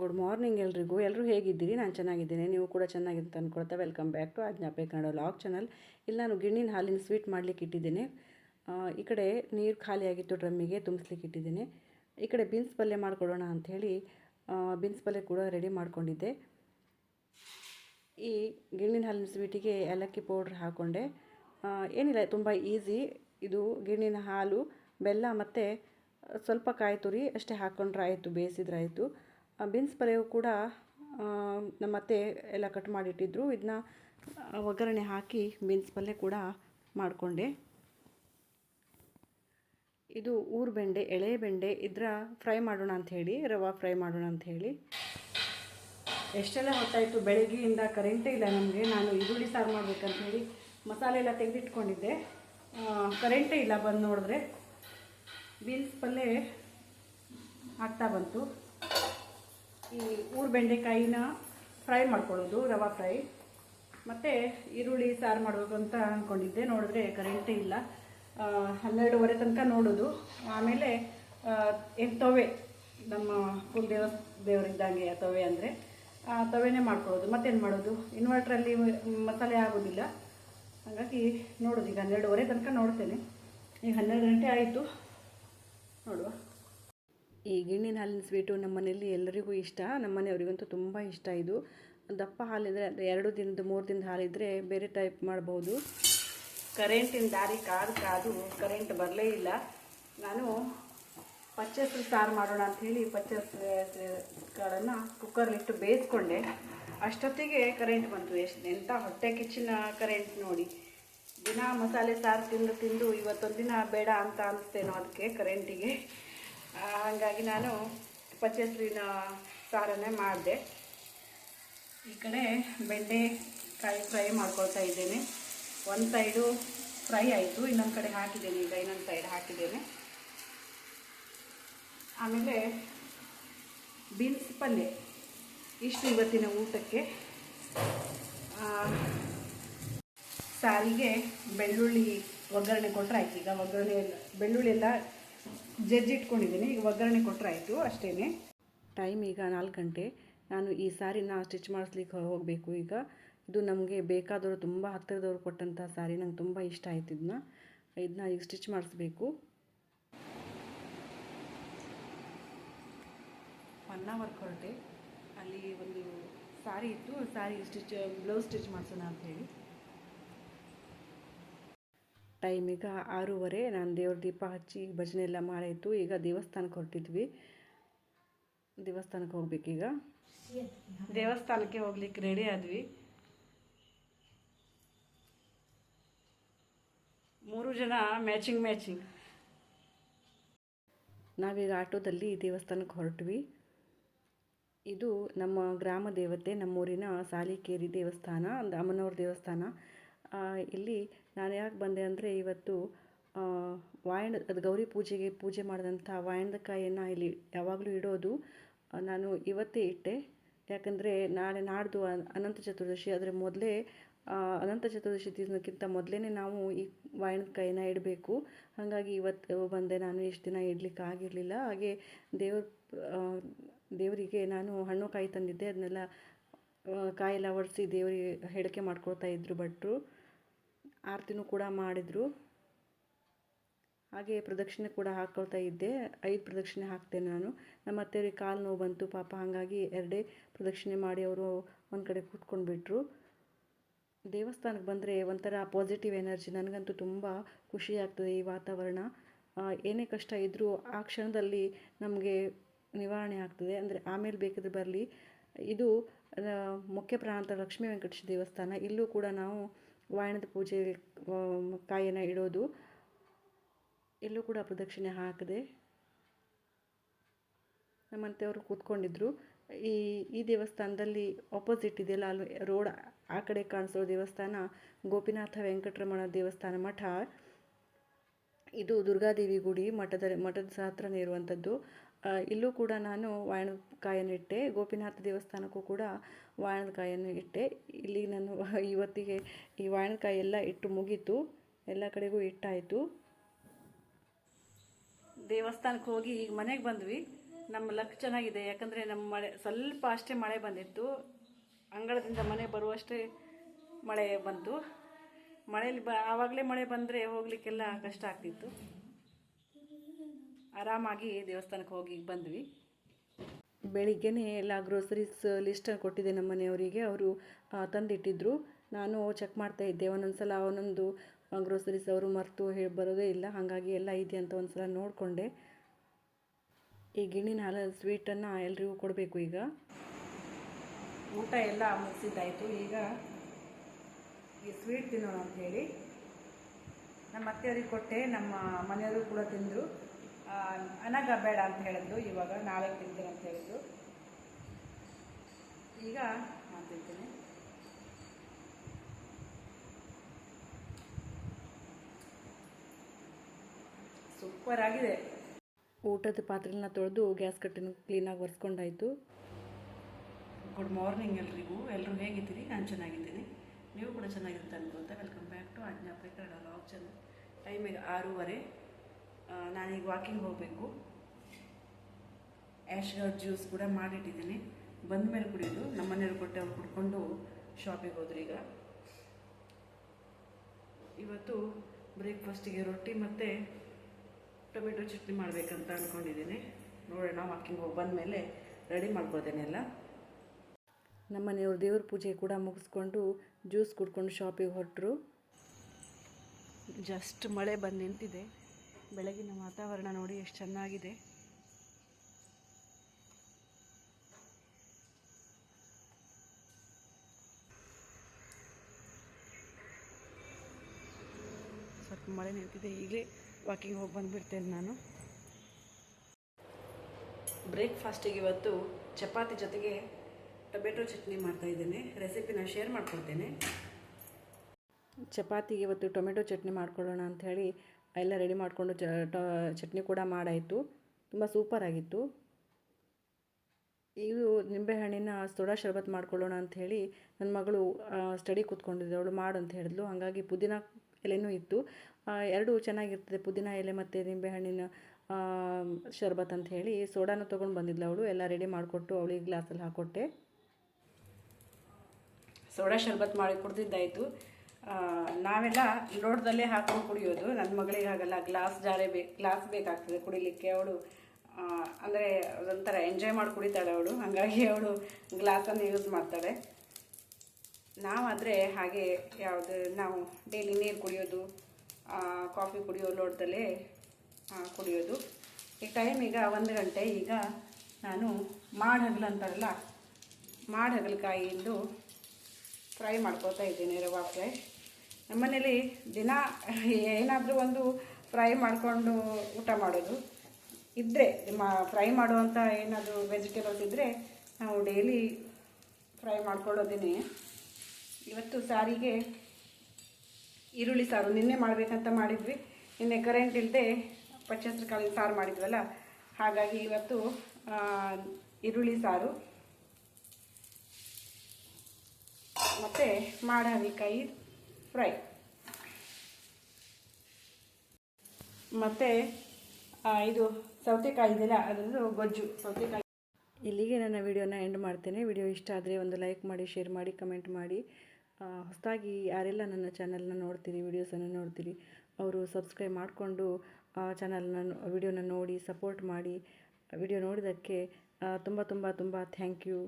Good morning ಎಲ್ರಿಗೂ. ಎಲ್ಲರೂ ಹೇಗಿದ್ದೀರಿ? ನಾನು ಚೆನ್ನಾಗಿದ್ದೀನಿ. ನೀವು ಕೂಡ ಚೆನ್ನಾಗಿದೆ ಅಂತ ಅಂದ್ಕೊಳ್ತಾ welcome back to Ajnape Kannada vlog channel ಇಲ್ಲಿ ನಾನು ಗಿಣ್ಣಿನ ಹಾಲಿನ ಸ್ವೀಟ್ ಮಾಡಲಿಕ್ಕೆ ಇಟ್ಟಿದ್ದೀನಿ. ಈ ಕಡೆ ನೀರು ಖಾಲಿಯಾಗಿತ್ತು ಡ್ರಮ್ಮಿಗೆ ತುಂಬಿಸ್ಲಿಕ್ಕೆ ಇಟ್ಟಿದ್ದೀನಿ. ಈ ಕಡೆ ಬೀನ್ಸ್ ಪಲ್ಯ ಮಾಡಿಕೊಡೋಣ ಅಂಥೇಳಿ ಬೀನ್ಸ್ ಪಲ್ಯ ಕೂಡ ರೆಡಿ ಮಾಡ್ಕೊಂಡಿದ್ದೆ. ಈ ಗಿಣ್ಣಿನ ಹಾಲಿನ ಸ್ವೀಟಿಗೆ ಏಲಕ್ಕಿ ಪೌಡ್ರ್ ಹಾಕ್ಕೊಂಡೆ ಏನಿಲ್ಲ, ತುಂಬ ಈಸಿ ಇದು ಗಿಣ್ಣಿನ ಹಾಲು, ಬೆಲ್ಲ ಮತ್ತು ಸ್ವಲ್ಪ ಕಾಯಿ ತುರಿ ಅಷ್ಟೇ ಹಾಕ್ಕೊಂಡ್ರೆ ಆಯಿತು, ಬೇಯಿಸಿದ್ರೆ ಆಯಿತು. ಬೀನ್ಸ್ ಪಲ್ಯವು ಕೂಡ ನಮ್ಮತ್ತೆ ಎಲ್ಲ ಕಟ್ ಮಾಡಿಟ್ಟಿದ್ರು. ಇದನ್ನ ಒಗ್ಗರಣೆ ಹಾಕಿ ಬೀನ್ಸ್ ಪಲ್ಯ ಕೂಡ ಮಾಡಿಕೊಂಡೆ. ಇದು ಊರು ಬೆಂಡೆ, ಎಳೆ ಬೆಂಡೆ, ಇದರ ಫ್ರೈ ಮಾಡೋಣ ಅಂಥೇಳಿ ರವಾ ಫ್ರೈ ಮಾಡೋಣ ಅಂಥೇಳಿ ಎಷ್ಟೆಲ್ಲ ಹೊತ್ತಾಯಿತು ಬೆಳಗ್ಗೆಯಿಂದ ಕರೆಂಟೇ ಇಲ್ಲ ನಮಗೆ. ನಾನು ಈರುಳ್ಳಿ ಸಾರು ಮಾಡ್ಬೇಕಂತ ಹೇಳಿ ಮಸಾಲೆ ಎಲ್ಲ ತೆಗೆದಿಟ್ಕೊಂಡಿದ್ದೆ. ಕರೆಂಟೇ ಇಲ್ಲ ಬಂದು ನೋಡಿದ್ರೆ ಬೀನ್ಸ್ ಪಲ್ಯ ಆಗ್ತಾ ಬಂತು. ಈ ಊರು ಬೆಂಡೆಕಾಯಿನ ಫ್ರೈ ಮಾಡ್ಕೊಳ್ಳೋದು, ರವೆ ಫ್ರೈ. ಮತ್ತು ಈರುಳ್ಳಿ, ಸಾರು ಮಾಡಬೇಕು ಅಂತ ಅಂದ್ಕೊಂಡಿದ್ದೆ ನೋಡಿದ್ರೆ ಕರೆಂಟೇ ಇಲ್ಲ. ಹನ್ನೆರಡುವರೆ ತನಕ ನೋಡೋದು. ಆಮೇಲೆ ತವೆ. ನಮ್ಮ ಕುಲ್ ದೇವ ದೇವರಿದ್ದಂಗೆ ತವೆ ಅಂದರೆ, ಆ ತವೆನೇ ಮಾಡ್ಕೊಳ್ಳೋದು. ಮತ್ತೇನು ಮಾಡೋದು? ಇನ್ವರ್ಟ್ರಲ್ಲಿ ಮಸಾಲೆ ಆಗೋದಿಲ್ಲ. ಹಾಗಾಗಿ ನೋಡೋದು. ಈಗ ಹನ್ನೆರಡುವರೆ ತನಕ ನೋಡ್ತೇನೆ. ಈಗ ಹನ್ನೆರಡು ಗಂಟೆ ಆಯಿತು. ನೋಡುವ. ಈ ಗಿಣ್ಣಿನ ಹಾಲಿನ ಸ್ವೀಟು ನಮ್ಮ ಮನೆಯಲ್ಲಿ ಎಲ್ಲರಿಗೂ ಇಷ್ಟ. ನಮ್ಮ ಮನೆಯವರಿಗಂತೂ ತುಂಬ ಇಷ್ಟ ಇದು. ದಪ್ಪ ಹಾಲಿದ್ರೆ ಎರಡು ದಿನದ, ಮೂರು ದಿನದ ಹಾಲಿದ್ರೆ ಬೇರೆ ಟೈಪ್ ಮಾಡ್ಬೋದು. ಕರೆಂಟಿನ ದಾರಿ ಕಾದು ಕಾದು ಕರೆಂಟ್ ಬರಲೇ ಇಲ್ಲ. ನಾನು ಪಚ್ಚಸು ಸಾರು ಮಾಡೋಣ ಅಂಥೇಳಿ ಪಚ್ಚಸಗಳನ್ನು ಕುಕ್ಕರ್ಲಿಟ್ಟು ಬೇಯಿಸ್ಕೊಂಡೆ. ಅಷ್ಟೊತ್ತಿಗೆ ಕರೆಂಟ್ ಬಂತು. ಎಷ್ಟು ಎಂಥ ಹೊಟ್ಟೆ ಕಿಚ್ಚಿನ ಕರೆಂಟ್ ನೋಡಿ. ದಿನ ಮಸಾಲೆ ಸಾರು ತಿಂದು ತಿಂದು ಇವತ್ತೊಂದು ದಿನ ಬೇಡ ಅಂತ ಅನಿಸ್ತೇನೋ ಅದಕ್ಕೆ ಕರೆಂಟಿಗೆ. ಹಾಗಾಗಿ ನಾನು ಪಚ್ಚಸ್ರಿನ ಸಾರನ್ನೇ ಮಾಡಿದೆ. ಈ ಕಡೆ ಬೆಂಡೆಕಾಯಿ ಫ್ರೈ ಮಾಡ್ಕೊಳ್ತಾ ಇದ್ದೇನೆ. ಒಂದು ಸೈಡು ಫ್ರೈ ಆಯಿತು, ಇನ್ನೊಂದು ಕಡೆ ಹಾಕಿದ್ದೇನೆ, ಈಗ ಇನ್ನೊಂದು ಸೈಡ್ ಹಾಕಿದ್ದೇನೆ. ಆಮೇಲೆ ಬೀನ್ಸ್ ಪಲ್ಯ ಇಷ್ಟು ಇವತ್ತಿನ ಊಟಕ್ಕೆ. ಸಾರಿಗೆ ಬೆಳ್ಳುಳ್ಳಿ ಒಗ್ಗರಣೆ ಕೊಟ್ಟರೆ ಆಯ್ತು ಈಗ ಒಗ್ಗರಣೆ ಬೆಳ್ಳುಳ್ಳಿ ಎಲ್ಲ ಜಜ್ಜಿ ಇಟ್ಕೊಂಡಿದ್ದೀನಿ. ಈಗ ಒಗ್ಗರಣೆ ಕೊಟ್ಟರೆ ಆಯಿತು ಅಷ್ಟೇ ಟೈಮ್ ಈಗ ನಾಲ್ಕು ಗಂಟೆ. ನಾನು ಈ ಸಾರಿನ ಸ್ಟಿಚ್ ಮಾಡಿಸ್ಲಿಕ್ಕೆ ಹೋಗಬೇಕು ಈಗ. ಇದು ನಮಗೆ ಬೇಕಾದವರು ತುಂಬ ಹತ್ತಿರದವ್ರು ಕೊಟ್ಟಂಥ ಸಾರಿ. ನಂಗೆ ತುಂಬ ಇಷ್ಟ ಆಯ್ತು ಇದನ್ನ. ಇದನ್ನ ಈಗ ಸ್ಟಿಚ್ ಮಾಡಿಸ್ಬೇಕು. ಒನ್ ಅವರ್ ಹೊರಟೆ ಅಲ್ಲಿ ಒಂದು ಸಾರಿ ಇತ್ತು. ಸಾರಿ ಸ್ಟಿಚ್ ಬ್ಲೌಸ್ ಸ್ಟಿಚ್ ಮಾಡಿಸೋಣ ಅಂಥೇಳಿ ಟೈಮ್ ಈಗ ಆರೂವರೆ ನಾನು ದೇವ್ರ ದೀಪ ಹಚ್ಚಿ ಭಜನೆ ಎಲ್ಲ ಮಾಡಾಯಿತು. ಈಗ ದೇವಸ್ಥಾನಕ್ಕೆ ಹೊರಟಿದ್ವಿ. ದೇವಸ್ಥಾನಕ್ಕೆ ಹೋಗ್ಬೇಕೀಗ ದೇವಸ್ಥಾನಕ್ಕೆ ಹೋಗ್ಲಿಕ್ಕೆ ರೆಡಿ ಆದ್ವಿ. ಮೂರು ಜನ ಮ್ಯಾಚಿಂಗ್ ಮ್ಯಾಚಿಂಗ್ ನಾವೀಗ ಆಟೋದಲ್ಲಿ ದೇವಸ್ಥಾನಕ್ಕೆ ಹೊರಟ್ವಿ. ಇದು ನಮ್ಮ ಗ್ರಾಮ ದೇವತೆ, ನಮ್ಮೂರಿನ ಸಾಲಿಕೇರಿ ದೇವಸ್ಥಾನ ಅಮ್ಮನವ್ರ ದೇವಸ್ಥಾನ. ಇಲ್ಲಿ ನಾನು ಯಾಕೆ ಬಂದೆ ಅಂದರೆ ಇವತ್ತು ವಾಯಣ ಅದು ಗೌರಿ ಪೂಜೆಗೆ ಪೂಜೆ ಮಾಡಿದಂಥ ವಾಯಣದ ಕಾಯಿಯನ್ನು ಇಲ್ಲಿ ಯಾವಾಗಲೂ ಇಡೋದು ನಾನು ಇವತ್ತೇ ಇಟ್ಟೆ. ಯಾಕಂದರೆ ನಾಳೆ ನಾಡ್ದು ಅನಂತ ಚತುರ್ದಶಿ. ಅದರ ಮೊದಲೇ ಅನಂತ ಚತುರ್ದಶಿ ದಿನಕ್ಕಿಂತ ಮೊದಲೇ ನಾವು ಈ ವಾಯಣದ ಕಾಯಿನ ಇಡಬೇಕು. ಹಾಗಾಗಿ ಇವತ್ತು ಬಂದೆ ನಾನು, ಇಷ್ಟು ದಿನ ಇಡಲಿಕ್ಕೆ ಆಗಿರಲಿಲ್ಲ. ಹಾಗೆ ದೇವ್ರ ದೇವರಿಗೆ ನಾನು ಹಣ್ಣು ಕಾಯಿ ತಂದಿದ್ದೆ. ಅದನ್ನೆಲ್ಲ ಕಾಯೆಲ್ಲ ಒಡಿಸಿ ದೇವರಿಗೆ ಹೇಳಿಕೆ ಮಾಡ್ಕೊಳ್ತಾ ಇದ್ದರು ಭಟ್ರು. ಆರತಿನೂ ಕೂಡ ಮಾಡಿದರು. ಹಾಗೆ ಪ್ರದಕ್ಷಿಣೆ ಕೂಡ ಹಾಕ್ಕೊಳ್ತಾ ಇದ್ದೆ. ಐದು ಪ್ರದಕ್ಷಿಣೆ ಹಾಕ್ತೇನೆ ನಾನು. ನಮ್ಮ ಅತ್ತೆಯವ್ರಿಗೆ ಕಾಲು ನೋವು ಬಂತು. ಪಾಪ ಹಾಗಾಗಿ ಎರಡೇ ಪ್ರದಕ್ಷಿಣೆ ಮಾಡಿ ಅವರು ಒಂದು ಕಡೆ ಕೂತ್ಕೊಂಡ್ಬಿಟ್ರು. ದೇವಸ್ಥಾನಕ್ಕೆ ಬಂದರೆ ಒಂಥರ ಪಾಸಿಟಿವ್ ಎನರ್ಜಿ ನನಗಂತೂ ತುಂಬ ಖುಷಿ ಆಗ್ತದೆ ಈ ವಾತಾವರಣ. ಏನೇ ಕಷ್ಟ ಇದ್ದರೂ ಆ ಕ್ಷಣದಲ್ಲಿ ನಮಗೆ ನಿವಾರಣೆ ಆಗ್ತದೆ. ಅಂದರೆ ಆಮೇಲೆ ಬೇಕಾದ್ರೆ ಬರಲಿ. ಇದು ಮುಖ್ಯ ಪ್ರಾಣಾಂತ ಲಕ್ಷ್ಮೀ ವೆಂಕಟೇಶ ದೇವಸ್ಥಾನ. ಇಲ್ಲೂ ಕೂಡ ನಾವು ವಾಯಣದ ಪೂಜೆ ಕಾಯನ್ನು ಕಾಯಿನ ಇಡೋದು. ಇಲ್ಲೂ ಕೂಡ ಪ್ರದಕ್ಷಿಣೆ ಹಾಕಿದೆ ನಮ್ಮಂತೆಯವರು ಕೂತ್ಕೊಂಡಿದ್ರು. ಈ ಈ ದೇವಸ್ಥಾನದಲ್ಲಿ ಆಪೋಸಿಟ್ ಇದೆಯಲ್ಲ, ಅಲ್ಲಿ ರೋಡ್ ಆ ಕಡೆ ಕಾಣಿಸೋ ದೇವಸ್ಥಾನ, ಗೋಪಿನಾಥ ವೆಂಕಟರಮಣ ದೇವಸ್ಥಾನ ಮಠ. ಇದು ದುರ್ಗಾದೇವಿ ಗುಡಿ, ಮಠದ ಮಠದ ಹತ್ರನೇ ಇರುವಂಥದ್ದು ಇಲ್ಲೂ ಕೂಡ ನಾನು ವಾಯಣದ ಕಾಯನಿಟ್ಟೆ ಗೋಪಿನಾಥ ದೇವಸ್ಥಾನಕ್ಕೂ ಕೂಡ ವಾಯಣದ ಕಾಯನ್ನು ಇಟ್ಟೆ. ಇಲ್ಲಿ ನಾನು ಇವತ್ತಿಗೆ ಈ ವಾಣದಕಾಯಿ ಎಲ್ಲ ಇಟ್ಟು ಮುಗೀತು. ಎಲ್ಲ ಕಡೆಗೂ ಇಟ್ಟಾಯಿತು. ದೇವಸ್ಥಾನಕ್ಕೆ ಹೋಗಿ ಈಗ ಮನೆಗೆ ಬಂದ್ವಿ. ನಮ್ಮ ಲಕ್ ಚೆನ್ನಾಗಿದೆ. ಯಾಕಂದರೆ ನಮ್ಮ ಮಳೆ, ಸ್ವಲ್ಪ ಅಷ್ಟೇ ಮಳೆ ಬಂದಿತ್ತು. ಅಂಗಳದಿಂದ ಮನೆ ಬರುವಷ್ಟೇ ಮಳೆ ಬಂತು. ಮಳೆಯಲ್ಲಿ ಬ, ಆವಾಗಲೇ ಮಳೆ ಬಂದರೆ ಹೋಗಲಿಕ್ಕೆಲ್ಲ ಕಷ್ಟ ಆಗ್ತಿತ್ತು. ಆರಾಮಾಗಿ ದೇವಸ್ಥಾನಕ್ಕೆ ಹೋಗಿ ಬಂದ್ವಿ. ಬೆಳಿಗ್ಗೆನೇ ಎಲ್ಲ ಗ್ರೋಸರೀಸ್ ಲಿಸ್ಟನ್ನು ಕೊಟ್ಟಿದ್ದೆ ನಮ್ಮ ಮನೆಯವರಿಗೆ. ಅವರು ತಂದಿಟ್ಟಿದ್ದರು ನಾನು ಚೆಕ್ ಮಾಡ್ತಾ ಇದ್ದೆ. ಒಂದೊಂದು ಸಲ ಒಂದೊಂದು ಗ್ರೋಸರೀಸ್ ಅವರು ಮರೆತು ಹೇಳಿ ಬರೋದೇ ಇಲ್ಲ. ಹಾಗಾಗಿ ಎಲ್ಲ ಇದೆ ಅಂತ ಒಂದು ಸಲ ನೋಡಿಕೊಂಡೆ. ಈ ಗಿಣ್ಣಿನ ಹಾಲ ಸ್ವೀಟನ್ನು ಎಲ್ರಿಗೂ ಕೊಡಬೇಕು ಈಗ. ಊಟ ಎಲ್ಲ ಮುಗಿಸಿದ್ದಾಯಿತು. ಈಗ ಈ ಸ್ವೀಟ್ ತಿನ್ನೋಣ ಅಂತ ಹೇಳಿ. ನಮ್ಮ ಅತ್ತೆಯವ್ರಿಗೆ ಕೊಟ್ಟೆ. ನಮ್ಮ ಮನೆಯವರು ಕೂಡ ತಿಂದರು. ಅನಗ ಬೇಡ ಅಂತ ಹೇಳಿದ್ರು ಇವಾಗ ನಾಳೆ ತಿಂತೀನಿ ಅಂತ ಹೇಳಿದ್ರು. ಈಗ ನಾನು ತಿಂತೀನಿ. ಸೂಪರ್ ಆಗಿದೆ. ಊಟದ ಪಾತ್ರೆನ ತೊಳೆದು ಗ್ಯಾಸ್ ಕಟ್ಟನ್ನು ಕ್ಲೀನಾಗಿ ಒರೆಸ್ಕೊಂಡಾಯಿತು. ಗುಡ್ ಮಾರ್ನಿಂಗ್ ಎಲ್ರಿಗೂ. ಎಲ್ಲರೂ ಹೇಗಿದ್ದೀರಿ? ನಾನು ಚೆನ್ನಾಗಿದ್ದೀನಿ. ನೀವು ಕೂಡ ಚೆನ್ನಾಗಿರುತ್ತೆ ಅನ್ಕೊಂತ welcome back to Ajnapai Kannada vlog channel time ಈಗ ಆರೂವರೆ. ನಾನೀಗ ವಾಕಿಂಗ್ ಹೋಗಬೇಕು. ಆ್ಯಶ್ಗರ್ ಜ್ಯೂಸ್ ಕೂಡ ಮಾಡಿಟ್ಟಿದ್ದೀನಿ. ಬಂದ ಮೇಲೆ ಕುಡಿಯೋದು ನಮ್ಮ ಮನೆಯವ್ರು ಕೊಟ್ಟೆ ಅವ್ರು ಕುಡ್ಕೊಂಡು ಶಾಪಿಗೆ ಹೋದ್ರು ಈಗ. ಇವತ್ತು ಬ್ರೇಕ್ಫಾಸ್ಟಿಗೆ ರೊಟ್ಟಿ ಮತ್ತು ಟೊಮೆಟೊ ಚಟ್ನಿ ಮಾಡಬೇಕಂತ ಅಂದ್ಕೊಂಡಿದ್ದೀನಿ ನೋಡೋಣ ವಾಕಿಂಗ್ ಹೋಗಿ ಬಂದ ಮೇಲೆ ರೆಡಿ ಮಾಡ್ಕೋತೇನೆ ಎಲ್ಲ. ನಮ್ಮ ಮನೆಯವ್ರು ದೇವ್ರ ಪೂಜೆ ಕೂಡ ಮುಗಿಸ್ಕೊಂಡು ಜ್ಯೂಸ್ ಕುಡ್ಕೊಂಡು ಶಾಪಿಗೆ ಹೊರಟರು. ಜಸ್ಟ್ ಮಳೆ ಬಂದು ನಿಂತಿದೆ. ಬೆಳಗಿನ ವಾತಾವರಣ ನೋಡಿ ಎಷ್ಟು ಚೆನ್ನಾಗಿದೆ. ಸ್ವಲ್ಪ ಮಳೆ ನಿಂತಿದೆ, ಈಗಲೇ ವಾಕಿಂಗ್ ಹೋಗಿ ಬಂದುಬಿಡ್ತೇನೆ ನಾನು. ಬ್ರೇಕ್ಫಾಸ್ಟಿಗೆ ಇವತ್ತು ಚಪಾತಿ ಜೊತೆಗೆ ಟೊಮೆಟೊ ಚಟ್ನಿ ಮಾಡ್ತಾ ಇದ್ದೇನೆ. ರೆಸಿಪಿನ ಶೇರ್ ಮಾಡ್ಕೊಳ್ತೇನೆ ಚಪಾತಿಗೆ ಇವತ್ತು ಟೊಮೆಟೊ ಚಟ್ನಿ ಮಾಡ್ಕೊಳ್ಳೋಣ ಅಂಥೇಳಿ ಎಲ್ಲ ರೆಡಿ ಮಾಡಿಕೊಂಡು ಚಟ್ನಿ ಕೂಡ ಮಾಡಾಯಿತು. ತುಂಬ ಸೂಪರ್ ಆಗಿತ್ತು. ಇದು ನಿಂಬೆಹಣ್ಣಿನ ಸೋಡಾ ಶರ್ಬತ್ ಮಾಡ್ಕೊಳ್ಳೋಣ ಅಂಥೇಳಿ ನನ್ನ ಮಗಳು ಸ್ಟಡಿ ಕೂತ್ಕೊಂಡಿದ್ದೆ. ಅವಳು ಮಾಡು ಅಂತ ಹೇಳಿದ್ಲು. ಹಾಗಾಗಿ ಪುದೀನ ಎಲೆನೂ ಇತ್ತು. ಎರಡೂ ಚೆನ್ನಾಗಿರ್ತದೆ. ಪುದೀನ ಎಲೆ ಮತ್ತು ನಿಂಬೆಹಣ್ಣಿನ ಶರ್ಬತ್ ಅಂತ ಹೇಳಿ ಸೋಡಾನ ತೊಗೊಂಡು ಬಂದಿದ್ಲು ಅವಳು. ಎಲ್ಲ ರೆಡಿ ಮಾಡಿಕೊಟ್ಟು ಅವಳಿಗೆ ಗ್ಲಾಸಲ್ಲಿ ಹಾಕ್ಕೊಟ್ಟೆ ಸೋಡಾ ಶರ್ಬತ್ ಮಾಡಿ ಕುಡ್ದಿದ್ದಾಯಿತು. ನಾವೆಲ್ಲ ಲೋಟದಲ್ಲೇ ಹಾಕೊಂಡು ಕುಡಿಯೋದು. ನನ್ನ ಮಗಳಿಗೆ ಹಾಗಲ್ಲ, ಗ್ಲಾಸ್ ಜಾರೆ ಬೇಕು ಗ್ಲಾಸ್ ಬೇಕಾಗ್ತದೆ ಕುಡಿಲಿಕ್ಕೆ. ಅವಳು ಅಂದರೆ ಅದೊಂಥರ ಎಂಜಾಯ್ ಮಾಡಿ ಕುಡಿತಾಳೆ ಅವಳು. ಹಾಗಾಗಿ ಅವಳು ಗ್ಲಾಸನ್ನು ಯೂಸ್ ಮಾಡ್ತಾಳೆ. ನಾವಾದರೆ ಹಾಗೆ ಯಾವುದು, ನಾವು ಡೈಲಿ ನೀರು ಕುಡಿಯೋದು ಕಾಫಿ ಕುಡಿಯೋ ಲೋಟದಲ್ಲೇ ಕುಡಿಯೋದು. ಈ ಟೈಮ್ ಈಗ ಒಂದು ಗಂಟೆ, ಈಗ ನಾನು ಮಾಡಹಗಲು ಅಂತಾರಲ್ಲ ಮಾಡಹಗಲಕಾಯಿಯಿಂದ ಫ್ರೈ ಮಾಡ್ಕೋತಾ ಇದ್ದೀನಿ ರವಾ ಫ್ರೈ ನಮ್ಮನೇಲಿ ದಿನ ಏನಾದರೂ ಒಂದು ಫ್ರೈ ಮಾಡಿಕೊಂಡು ಊಟ ಮಾಡೋದು. ಇದ್ದರೆ ಫ್ರೈ ಮಾಡುವಂಥ ಏನಾದರೂ ವೆಜಿಟೇಬಲ್ಸ್ ಇದ್ದರೆ ನಾವು ಡೈಲಿ ಫ್ರೈ ಮಾಡ್ಕೊಳ್ಳೋದೇ ಇವತ್ತು ಸಾರಿಗೆ ಈರುಳ್ಳಿ ಸಾರು ನಿನ್ನೆ ಮಾಡಬೇಕಂತ ಮಾಡಿದ್ವಿ. ನಿನ್ನೆ ಕರೆಂಟ್ ಇಲ್ಲದೆ ಪಚ್ಚಸ್ರ ಕಾಳಿನ ಸಾರು ಮಾಡಿದ್ವಲ್ಲ, ಹಾಗಾಗಿ ಇವತ್ತು ಈರುಳ್ಳಿ ಸಾರು. ಮತ್ತು ಮಾಡಹಾಗಲಕಾಯಿ ಫ್ರೈ. ಮತ್ತು ಇದು ಸೌತೆಕಾಯಿ ಇದೆಯಲ್ಲ ಅದರದ್ದು ಗೊಜ್ಜು, ಸೌತೆಕಾಯಿ. ಇಲ್ಲಿಗೆ ನನ್ನ ವಿಡಿಯೋನ ಎಂಡ್ ಮಾಡ್ತೇನೆ. ವಿಡಿಯೋ ಇಷ್ಟ ಆದರೆ ಒಂದು ಲೈಕ್ ಮಾಡಿ, ಶೇರ್ ಮಾಡಿ, ಕಮೆಂಟ್ ಮಾಡಿ. ಹೊಸದಾಗಿ ಯಾರೆಲ್ಲ ನನ್ನ ಚಾನಲ್ನ ನೋಡ್ತೀರಿ, ವೀಡಿಯೋಸನ್ನು ನೋಡ್ತೀರಿ, ಅವರು ಸಬ್ಸ್ಕ್ರೈಬ್ ಮಾಡಿಕೊಂಡು ಚಾನಲ್ನ ವಿಡಿಯೋನ ನೋಡಿ, ಸಪೋರ್ಟ್ ಮಾಡಿ, ವಿಡಿಯೋ ನೋಡಿದ್ದಕ್ಕೆ ತುಂಬ ತುಂಬ ತುಂಬ ಥ್ಯಾಂಕ್ ಯು.